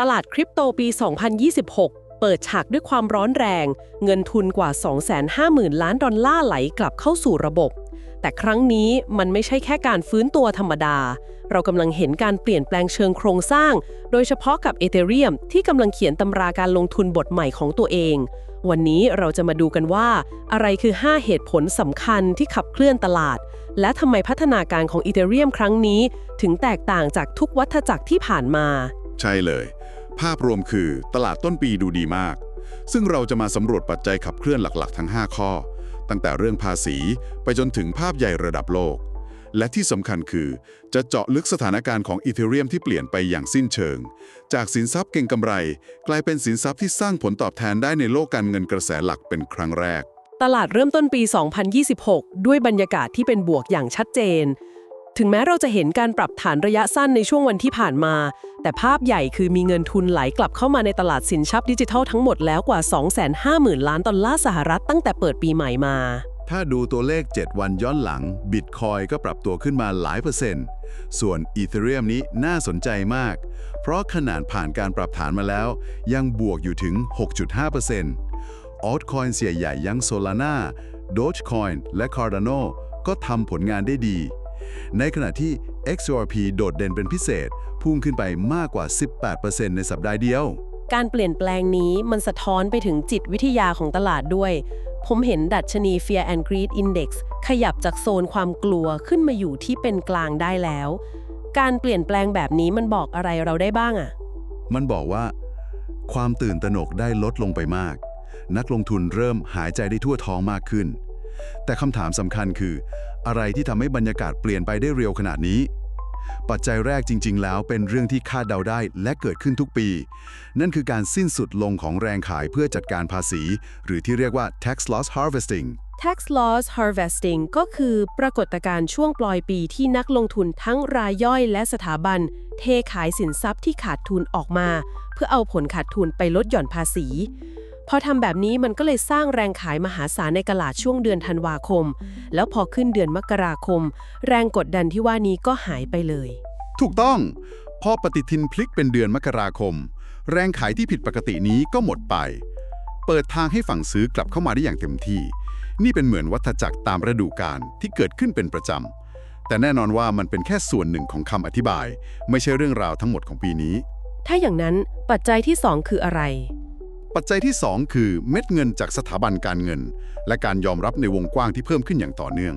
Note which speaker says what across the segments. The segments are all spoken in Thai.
Speaker 1: ตลาดคริปโตปี 2026 เปิดฉากด้วยความร้อนแรง เงินทุนกว่า 250,000 ล้านดอลลาร์ไหลกลับเข้าสู่ระบบ แต่ครั้งนี้มันไม่ใช่แค่การฟื้นตัวธรรมดา เรากำลังเห็นการเปลี่ยนแปลงเชิงโครงสร้าง โดยเฉพาะกับเอเธเรียมที่กำลังเขียนตำราการลงทุนบทใหม่ของตัวเอง วันนี้เราจะมาดูกันว่า อะไรคือ 5 เหตุผลสำคัญที่ขับเคลื่อนตลาด และทำไมพัฒนาการของอีเธเรียมครั้งนี้ ถึงแตกต่างจากทุกวัฏจักรที่ผ่านมา
Speaker 2: ใช่เลย ภาพรวมคือตลาดต้นปีดูดีมาก ซึ่งเราจะมาสำรวจปัจจัยขับเคลื่อนหลักๆ ทั้ง 5 ข้อ ตั้งแต่เรื่องภาษีไปจนถึงภาพใหญ่ระดับโลก และที่สำคัญคือ จะเจาะลึกสถานการณ์ของอีเธเรียมที่เปลี่ยนไปอย่างสิ้นเชิง จากสินทรัพย์เก่งกำไร กลายเป็นสินทรัพย์ที่สร้างผลตอบแทนได้ในโลกการเงินกระแสหลักเป็นครั้งแรก
Speaker 1: ตลาดเริ่มต้นปี 2026 ด้วยบรรยากาศที่เป็นบวกอย่างชัดเจน ถึงแม้เราจะเห็นการปรับฐานระยะสั้นในช่วงวันที่ผ่านมา แต่ภาพใหญ่คือมีเงินทุนไหลกลับเข้ามาในตลาดสินทรัพย์ดิจิทัลทั้งหมดแล้วกว่า 250,000 ล้านดอลลาร์สหรัฐตั้งแต่เปิดปีใหม่มา
Speaker 3: ถ้าดูตัวเลข 7 วันย้อนหลังบิตคอยก็ปรับตัวขึ้นมาหลายเปอร์เซ็นต์ ส่วนอีเธเรียมนี้น่าสนใจมาก เพราะขนาดผ่านการปรับฐานมาแล้ว ยังบวกอยู่ถึง 6.5%ออทคอยน์เสียใหญ่ยัง Solana Dogecoin และ Cardano ก็ทำผลงานได้ดี ในขณะที่ XRP โดดเด่นเป็นพิเศษ พุ่งขึ้นไปมากกว่า 18%ในสัปดาห์เดียว
Speaker 1: การเปลี่ยนแปลงนี้มันสะท้อนไปถึงจิตวิทยาของตลาดด้วย ผมเห็นดัชนี Fear and Greed Index ขยับจากโซนความกลัวขึ้นมาอยู่ที่เป็นกลางได้แล้ว การเปลี่ยนแปลงแบบนี้มันบอกอะไรเราได้บ้างอะ
Speaker 3: มันบอกว่า ความตื่นตระหนกได้ลดลงไปมาก นักลงทุนเริ่มหายใจได้ทั่วท้องมากขึ้น แต่คำถามสำคัญคือ อะไรที่ทำให้บรรยากาศเปลี่ยนไปได้เร็วขนาดนี้ ปัจจัยแรกจริง ๆ แล้วเป็นเรื่องที่คาดเดาได้และเกิดขึ้นทุกปี นั่นคือการสิ้นสุดลงของแรงขายเพื่อจัดการภาษี หรือที่เรียกว่า tax loss harvesting
Speaker 1: Tax loss harvesting ก็คือปรากฏการณ์ช่วงปลอยปีที่นักลงทุนทั้งรายย่อยและสถาบัน เทขายสินทรัพย์ที่ขาดทุนออกมา เพื่อเอาผลขาดทุนไปลดหย่อนภาษี พอทำแบบนี้มันก็เลยสร้างแรงขายมหาศาลในตลาดช่วงเดือนธันวาคม แล้วพอขึ้นเดือนมกราคม แรงกดดันที่ว่านี้ก็หายไปเลย
Speaker 3: ถูกต้อง พอปฏิทินพลิกเป็นเดือนมกราคม แรงขายที่ผิดปกตินี้ก็หมดไป เปิดทางให้ฝั่งซื้อกลับเข้ามาได้อย่างเต็มที่ นี่เป็นเหมือนวัฏจักรตามฤดูกาลที่เกิดขึ้นเป็นประจำ แต่แน่นอนว่ามันเป็นแค่ส่วนหนึ่งของคำอธิบาย ไม่ใช่เรื่องราวทั้งหมดของปีนี้
Speaker 1: ถ้าอย่างนั้นปัจจัยที่สองคืออะไร
Speaker 3: ปัจจัยที่ 2 คือเม็ดเงินจากสถาบันการเงิน และการยอมรับในวงกว้างที่เพิ่มขึ้นอย่างต่อเนื่อง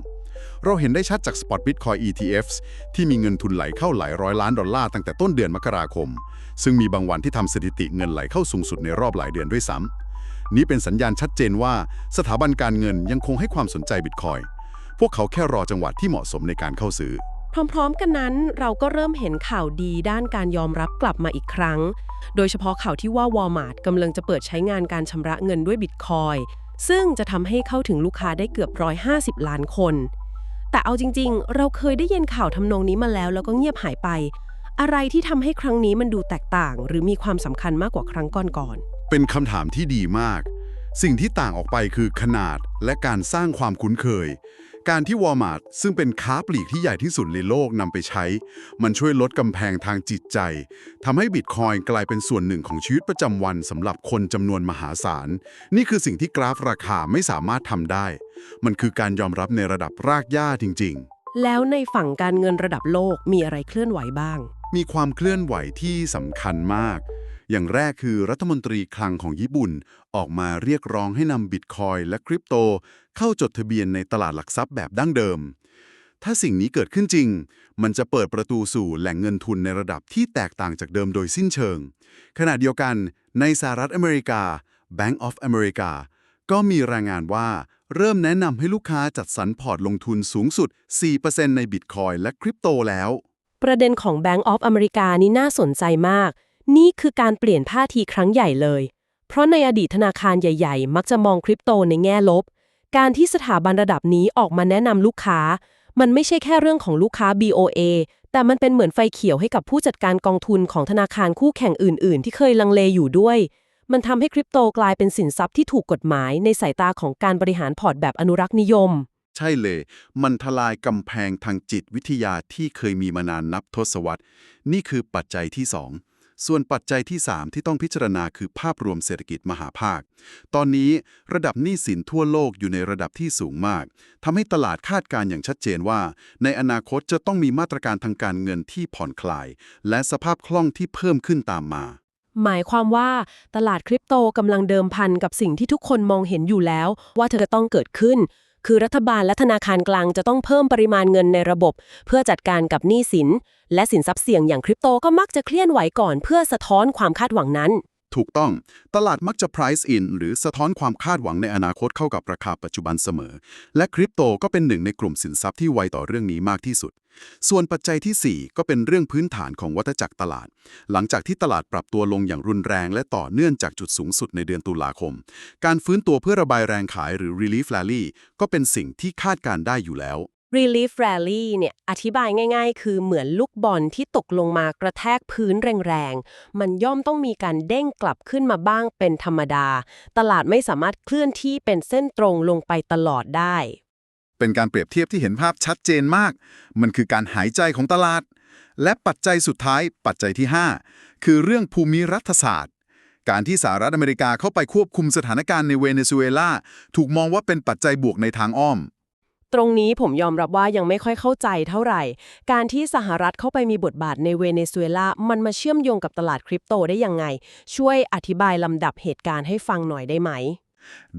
Speaker 3: เราเห็นได้ชัดจาก Spot Bitcoin ETFs ที่มีเงินทุนไหลเข้าหลายร้อยล้านดอลลาร์ตั้งแต่ต้นเดือนมกราคม ซึ่งมีบางวันที่ทำสถิติเงินไหลเข้าสูงสุดในรอบหลายเดือนด้วยซ้ำนี้เป็นสัญญาณชัดเจนว่าสถาบันการเงินยังคงให้ความสนใจ Bitcoin พวกเขาแค่รอจังหวะที่เหมาะสมในการเข้าซื้อ
Speaker 1: พร้อมๆ กันนั้นเราก็เริ่มเห็นข่าวดีด้านการยอมรับกลับมาอีกครั้ง โดยเฉพาะข่าวที่ว่า Walmart กำลังจะเปิดใช้งานการชำระเงินด้วยบิตคอยซึ่งจะทำให้เข้าถึงลูกค้าได้เกือบ 150 ล้านคน แต่เอาจริงๆ เราเคยได้ยินข่าวทำนองนี้มาแล้วแล้วก็เงียบหายไป อะไรที่ทำให้ครั้งนี้มันดูแตกต่าง หรือมีความสำคัญมากกว่าครั้งก่อนๆ
Speaker 3: เป็นคำถามที่ดีมาก สิ่งที่ต่างออกไปคือขนาดและการสร้างความคุ้นเคย การที่ Walmart ซึ่งเป็นค้าปลีกที่ใหญ่ที่สุดในโลกนำไปใช้ มันช่วยลดกำแพงทางจิตใจทำให้บิตคอยน์กลายเป็นส่วนหนึ่งของชีวิตประจำวันสำหรับคนจำนวนมหาศาล นี่คือสิ่งที่กราฟราคาไม่สามารถทำได้ มันคือการยอมรับในระดับรากหญ้าจริง ๆ
Speaker 1: แล้วในฝั่งการเงินระดับโลกมีอะไรเคลื่อนไหวบ้าง
Speaker 3: มีความเคลื่อนไหวที่สำคัญมาก อย่างแรกคือรัฐมนตรีคลังของญี่ปุ่น ออกมาเรียกร้องให้นำบิตคอยและคริปโต เข้าจดทะเบียนในตลาดหลักทรัพย์แบบดั้งเดิม ถ้าสิ่งนี้เกิดขึ้นจริง มันจะเปิดประตูสู่แหล่งเงินทุนในระดับที่แตกต่างจากเดิมโดยสิ้นเชิง ขณะเดียวกัน ในสหรัฐอเมริกา Bank of America ก็มีรายงานว่าเริ่มแนะนำให้ลูกค้าจัดสรรพอร์ตลงทุนสูงสุด 4%ในบิตคอยและคริปโตแล้ว
Speaker 1: ประเด็นของ Bank of America นี่น่าสนใจมาก นี่คือการเปลี่ยนท่าทีครั้งใหญ่เลย เพราะในอดีตธนาคารใหญ่ ๆ มักจะมองคริปโตในแง่ลบ การที่สถาบันระดับนี้ออกมาแนะนำลูกค้า มันไม่ใช่แค่เรื่องของลูกค้า BOA แต่มันเป็นเหมือนไฟเขียวให้กับผู้จัดการกองทุนของธนาคารคู่แข่งอื่น ๆ ที่เคยลังเลอยู่ด้วย มันทำให้คริปโตกลายเป็นสินทรัพย์ที่ถูกกฎหมายในสายตาของการบริหารพอร์ตแบบอนุรักษ์นิยม
Speaker 3: ใช่เลย มันทลายกำแพงทางจิตวิทยาที่เคยมีมานานนับทศวรรษ นี่คือปัจจัยที่2 ส่วนปัจจัยที่ 3 ที่ต้องพิจารณาคือภาพรวมเศรษฐกิจมหาภาค ตอนนี้ระดับหนี้สินทั่วโลกอยู่ในระดับที่สูงมากทำให้ตลาดคาดการณ์อย่างชัดเจนว่า ในอนาคตจะต้องมีมาตรการทางการเงินที่ผ่อนคลาย และสภาพคล่องที่เพิ่มขึ้นตามมา
Speaker 1: หมายความว่าตลาดคริปโตกำลังเดิมพันกับสิ่งที่ทุกคนมองเห็นอยู่แล้ว ว่าเธอจะต้องเกิดขึ้น คือรัฐบาลและธนาคารกลางจะต้องเพิ่มปริมาณเงินในระบบ เพื่อจัดการกับหนี้สิน และสินทรัพย์เสี่ยงอย่างคริปโตก็มักจะเคลื่อนไหวก่อน เพื่อสะท้อนความคาดหวังนั้น
Speaker 3: ถูกต้อง ตลาดมักจะ price in หรือสะท้อนความคาดหวังในอนาคตเข้ากับราคาปัจจุบันเสมอ และคริปโตก็เป็นหนึ่งในกลุ่มสินทรัพย์ที่ไวต่อเรื่องนี้มากที่สุด ส่วนปัจจัยทีสี่ 4 ก็เป็นเรื่องพื้นฐานของวัฏจักรตลาด หลังจากที่ตลาดปรับตัวลงอย่างรุนแรง และต่อเนื่องจากจุดสูงสุดในเดือนตุลาคม การฟื้นตัวเพื่อระบายแรงขายหรือ relief rally ก็เป็นสิ่งที่คาดการได้อยู่แล้ว
Speaker 1: Relief Rally เนี่ยอธิบายง่ายๆ คือเหมือนลูกบอลที่ตกลงมากระแทกพื้นแรงๆ มันย่อมต้องมีการเด้งกลับขึ้นมาบ้างเป็นธรรมดา ตลาดไม่สามารถเคลื่อนที่เป็นเส้นตรงลงไปตลอดได้
Speaker 3: เป็นการเปรียบเทียบที่เห็นภาพชัดเจนมาก มันคือการหายใจของตลาด และปัจจัยสุดท้าย ปัจจัยที่ 5 คือเรื่องภูมิรัฐศาสตร์การที่สหรัฐอเมริกาเข้าไปควบคุมสถานการณ์ในเวเนซุเอลาถูกมองว่าเป็นปัจจัยบวกในทางอ้อม
Speaker 1: ตรงนี้ผมยอมรับว่ายังไม่ค่อยเข้าใจเท่าไหร่ การที่สหรัฐเข้าไปมีบทบาทในเวเนซุเอลา มันมาเชื่อมโยงกับตลาดคริปโตได้ยังไง ช่วยอธิบายลำดับเหตุการณ์ให้ฟังหน่อยได้ไหม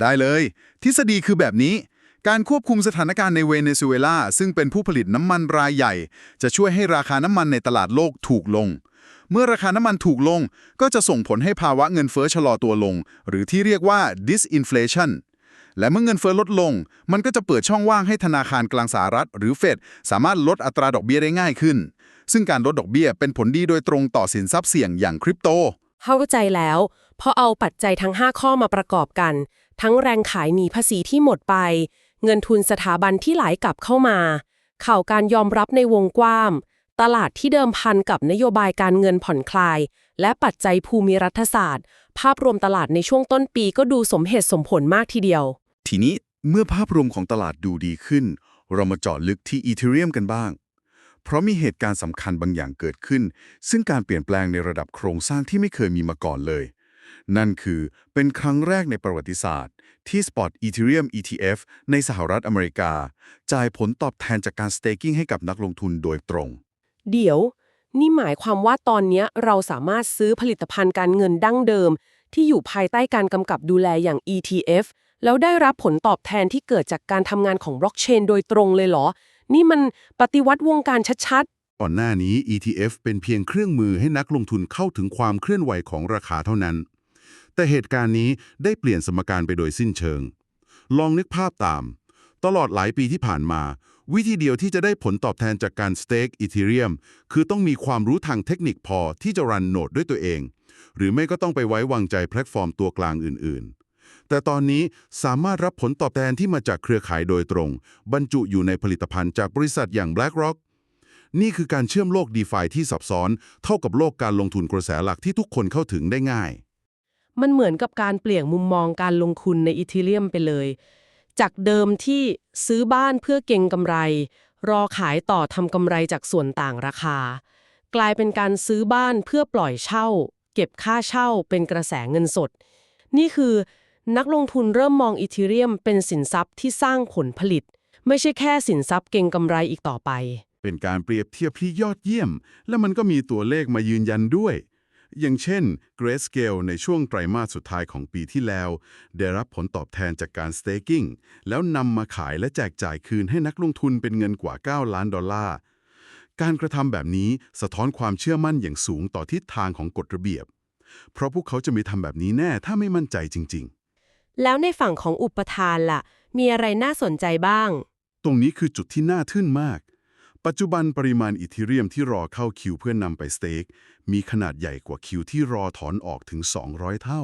Speaker 3: ได้เลย ทฤษฎีคือแบบนี้ การควบคุมสถานการณ์ในเวเนซุเอลา ซึ่งเป็นผู้ผลิตน้ำมันรายใหญ่ จะช่วยให้ราคาน้ำมันในตลาดโลกถูกลง เมื่อราคาน้ำมันถูกลง ก็จะส่งผลให้ภาวะเงินเฟ้อชะลอตัวลง หรือที่เรียกว่า disinflation และเมื่อเงินเฟ้อลดลง มันก็จะเปิดช่องว่างให้ธนาคารกลางสหรัฐ หรือเฟดสามารถลดอัตราดอกเบี้ยได้ง่ายขึ้น ซึ่งการลดดอกเบี้ยเป็นผลดีโดยตรงต่อสินทรัพย์เสี่ยงอย่างคริปโต
Speaker 1: เข้าใจแล้วพอเอาปัจจัยทั้ง 5 ข้อมาประกอบกัน ทั้งแรงขายหนีภาษีที่หมดไป เงินทุนสถาบันที่ไหลกลับเข้ามาข่าวการยอมรับในวงกว้างตลาดที่เดิมพันกับนโยบายการเงินผ่อนคลาย และปัจจัยภูมิรัฐศาสตร์ ภาพรวมตลาดในช่วงต้นปีก็ดูสมเหตุสมผลมากทีเดียว
Speaker 3: ทีนี้เมื่อภาพรวมของตลาดดูดีขึ้น เรามาเจาะลึกที่อีเทเรียมกันบ้าง เพราะมีเหตุการณ์สำคัญบางอย่างเกิดขึ้น ซึ่งการเปลี่ยนแปลงในระดับโครงสร้างที่ไม่เคยมีมาก่อนเลย นั่นคือเป็นครั้งแรกในประวัติศาสตร์ ที่ Spot Ethereum ETF ในสหรัฐอเมริกา จ่ายผลตอบแทนจากการ staking ให้กับนักลงทุนโดยตรง
Speaker 1: เดี๋ยว นี่หมายความว่าตอนนี้เราสามารถซื้อผลิตภัณฑ์การเงินดั้งเดิม ที่อยู่ภายใต้การกำกับดูแลอย่าง ETF แล้วได้รับผลตอบแทนที่เกิดจากการทำงานของบล็อกเชนโดยตรงเลยเหรอ นี่มันปฏิวัติวงการชัด
Speaker 2: ก่อนหน้านี้ ETF เป็นเพียงเครื่องมือให้นักลงทุนเข้าถึงความเคลื่อนไหวของราคาเท่านั้น แต่เหตุการณ์นี้ได้เปลี่ยนสมการไปโดยสิ้นเชิง ลองนึกภาพตาม ตลอดหลายปีที่ผ่านมา วิธีเดียวที่จะได้ผลตอบแทนจากการสเต็กอีเทเรียมคือต้องมีความรู้ทางเทคนิคพอที่จะรันโนดด้วยตัวเอง หรือไม่ก็ต้องไปไว้วางใจแพลตฟอร์มตัวกลางอื่นๆ แต่ตอนนี้สามารถรับผลตอบแทนที่มาจากเครือข่ายโดยตรง บรรจุอยู่ในผลิตภัณฑ์จากบริษัทอย่าง BlackRock นี่คือการเชื่อมโลก d e f าที่ซับซ้อน เท่ากับโลกการลงทุนกระแสหลักที่ทุกคนเข้าถึงได้ง่าย
Speaker 1: มันเหมือนกับการเปลี่ยนมุมมองการลงทุนในอีเทเรียมไปเลย จากเดิมที่ซื้อบ้านเพื่อเก็งกำไร รอขายต่อทำกำไรจากส่วนต่างราคา กลายเป็นการซื้อบ้านเพื่อปล่อยเช่า เก็บค่าเช่าเป็นกระแสเงินสด นี่คือ นักลงทุนเริ่มมองอีเทเรียมเป็นสินทรัพย์ที่สร้างผลผลิต ไม่ใช่แค่สินทรัพย์เก็งกำไรอีกต่อไป
Speaker 2: เป็นการเปรียบเทียบที่ยอดเยี่ยม และมันก็มีตัวเลขมายืนยันด้วย อย่างเช่น Grayscale ในช่วงไตรมาสสุดท้ายของปีที่แล้ว ได้รับผลตอบแทนจากการ staking แล้วนำมาขายและแจกจ่ายคืนให้นักลงทุนเป็นเงินกว่า 9 ล้านดอลลาร์การกระทำแบบนี้สะท้อนความเชื่อมั่นอย่างสูงต่อทิศทางของกฎระเบียบ เพราะพวกเขาจะไม่ทำแบบนี้แน่ถ้าไม่มั่นใจจริง ๆ
Speaker 1: แล้วในฝั่งของอุปทานล่ะ มีอะไรน่าสนใจบ้าง
Speaker 2: ตรงนี้คือจุดที่น่าทึ่งมาก ปัจจุบันปริมาณอีเทเรียมที่รอเข้าคิวเพื่อนำไปสเต็กมีขนาดใหญ่กว่าคิวที่รอถอนออกถึง 200 เท่า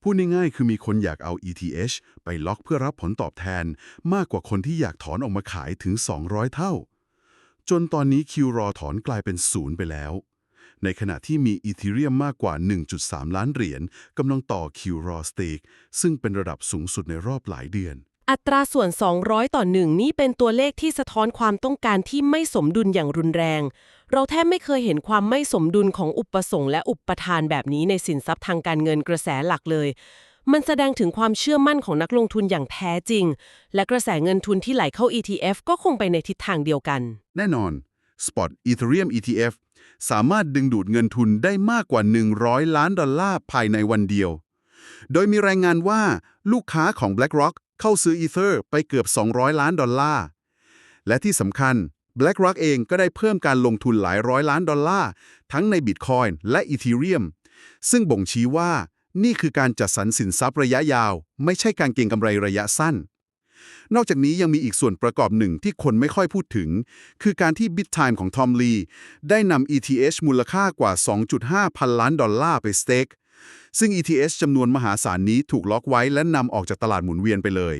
Speaker 2: พูดง่ายๆคือมีคนอยากเอา ETH ไปล็อกเพื่อรับผลตอบแทน มากกว่าคนที่อยากถอนออกมาขายถึง 200 เท่า จนตอนนี้คิวรอถอนกลายเป็นศูนย์ไปแล้ว ในขณะที่มีอีเทเรียมมากกว่า 1.3 ล้านเหรียญกำลังต่อคิวรอสเต็กซึ่งเป็นระดับสูงสุดในรอบหลายเดือน
Speaker 1: อัตราส่วน 200 ต่อ1นี่เป็นตัวเลขที่สะท้อนความต้องการที่ไม่สมดุลอย่างรุนแรง เราแทบไม่เคยเห็นความไม่สมดุลของอุปสงค์และอุปทานแบบนี้ในสินทรัพย์ทางการเงินกระแสหลักเลยมันแสดงถึงความเชื่อมั่นของนักลงทุนอย่างแท้จริง และกระแสเงินทุนที่ไหลเข้า ETF ก็คงไปในทิศทางเดียวกัน
Speaker 3: แน่นอน Spot Ethereum ETF สามารถดึงดูดเงินทุนได้มากกว่า 100 ล้านดอลลาร์ภายในวันเดียว โดยมีรายงานว่าลูกค้าของ BlackRock เข้าซื้อ Ether ไปเกือบ 200 ล้านดอลลาร์ และที่สำคัญ BlackRock เองก็ได้เพิ่มการลงทุนหลายร้อยล้านดอลลาร์ ทั้งใน Bitcoin และ Ethereum ซึ่งบ่งชี้ว่านี่คือการจัดสรรสินทรัพย์ระยะยาว ไม่ใช่การเก็งกำไรระยะสั้น นอกจากนี้ยังมีอีกส่วนประกอบหนึ่งที่คนไม่ค่อยพูดถึง คือการที่ BitTime ของ Tom Lee ได้นำ ETH มูลค่ากว่า 2.5 พันล้านดอลลาร์ไปสเต็กซึ่ง ETH จำนวนมหาศาลนี้ถูกล็อกไว้และนำออกจากตลาดหมุนเวียนไปเลย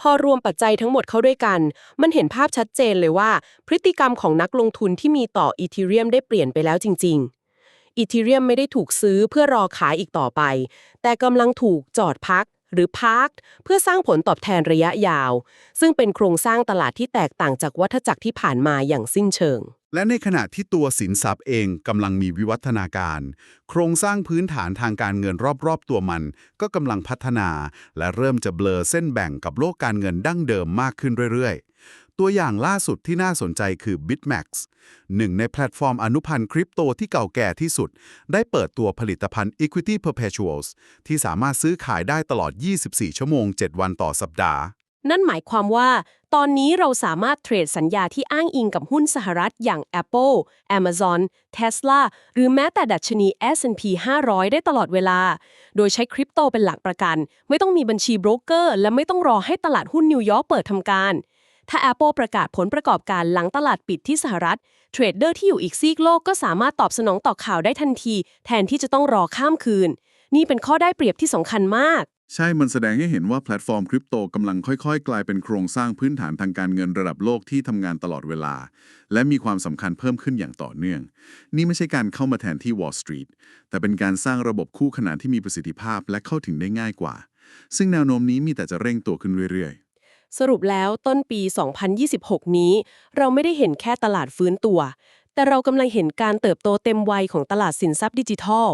Speaker 1: พอรวมปัจจัยทั้งหมดเข้าด้วยกัน มันเห็นภาพชัดเจนเลยว่า พฤติกรรมของนักลงทุนที่มีต่ออีเทเรียมได้เปลี่ยนไปแล้วจริง ๆ อีเทเรียมไม่ได้ถูกซื้อเพื่อรอขายอีกต่อไป แต่กำลังถูกจอดพัก หรือพาร์คเพื่อสร้างผลตอบแทนระยะยาว ซึ่งเป็นโครงสร้างตลาดที่แตกต่างจากวัฏจักรที่ผ่านมาอย่างสิ้นเชิง
Speaker 3: และในขณะที่ตัวสินทรัพย์เองกำลังมีวิวัฒนาการ โครงสร้างพื้นฐานทางการเงินรอบๆ ตัวมัน ก็กำลังพัฒนา และเริ่มจะเบลอเส้นแบ่งกับโลกการเงินดั้งเดิมมากขึ้นเรื่อยๆ ตัวอย่างล่าสุดที่น่าสนใจคือ BitMax หนึ่งในแพลตฟอร์มอนุพันธ์คริปโตที่เก่าแก่ที่สุด ได้เปิดตัวผลิตภัณฑ์ Equity Perpetuals ที่สามารถซื้อขายได้ตลอด 24 ชั่วโมง 7 วันต่อสัปดาห์
Speaker 1: นั่นหมายความว่า ตอนนี้เราสามารถเทรดสัญญาที่อ้างอิงกับหุ้นสหรัฐอย่าง Apple, Amazon, Tesla หรือแม้แต่ดัชนี S&P 500 ได้ตลอดเวลา โดยใช้คริปโตเป็นหลักประกัน ไม่ต้องมีบัญชีโบรกเกอร์ และไม่ต้องรอให้ตลาดหุ้นนิวยอร์กเปิดทำการ ถ้า Apple ประกาศผลประกอบการหลังตลาดปิดที่สหรัฐ เทรดเดอร์ที่อยู่อีกซีกโลกก็สามารถตอบสนองต่อข่าวได้ทันที แทนที่จะต้องรอข้ามคืน นี่เป็นข้อได้เปรียบที่สำคัญมาก
Speaker 2: ใช่ มันแสดงให้เห็นว่าแพลตฟอร์มคริปโตกำลังค่อยๆ กลายเป็นโครงสร้างพื้นฐานทางการเงินระดับโลกที่ทำงานตลอดเวลา และมีความสำคัญเพิ่มขึ้นอย่างต่อเนื่อง นี่ไม่ใช่การเข้ามาแทนที่ Wall Street แต่เป็นการสร้างระบบคู่ขนานที่มีประสิทธิภาพและเข้าถึงได้ง่ายกว่า ซึ่งแนวโน้มนี้มีแต่จะเร่งตัวขึ้นเรื่อยๆ
Speaker 1: สรุปแล้วต้นปี 2026 นี้ เราไม่ได้เห็นแค่ตลาดฟื้นตัว แต่เรากำลังเห็นการเติบโตเต็มวัยของตลาดสินทรัพย์ดิจิทัล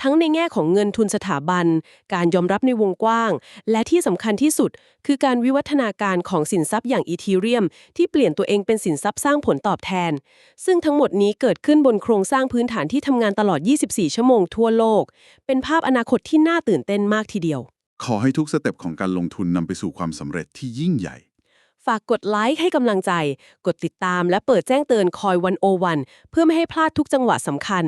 Speaker 1: ทั้งในแง่ของเงินทุนสถาบัน การยอมรับในวงกว้าง และที่สำคัญที่สุด คือการวิวัฒนาการของสินทรัพย์อย่างอีทีเรียม ที่เปลี่ยนตัวเองเป็นสินทรัพย์สร้างผลตอบแทน ซึ่งทั้งหมดนี้เกิดขึ้นบนโครงสร้างพื้นฐานที่ทำงานตลอด 24 ชั่วโมงทั่วโลก เป็นภาพอนาคตที่น่าตื่นเต้นมากทีเดียว
Speaker 2: ขอให้ทุกสเต็ปของการลงทุนนำไปสู่ความสำเร็จที่ยิ่งใหญ่
Speaker 1: ฝากกดไลค์ให้กำลังใจ กดติดตามและเปิดแจ้งเตือนคอยวันโอวันเพื่อไม่ให้พลาดทุกจังหวะสำคัญ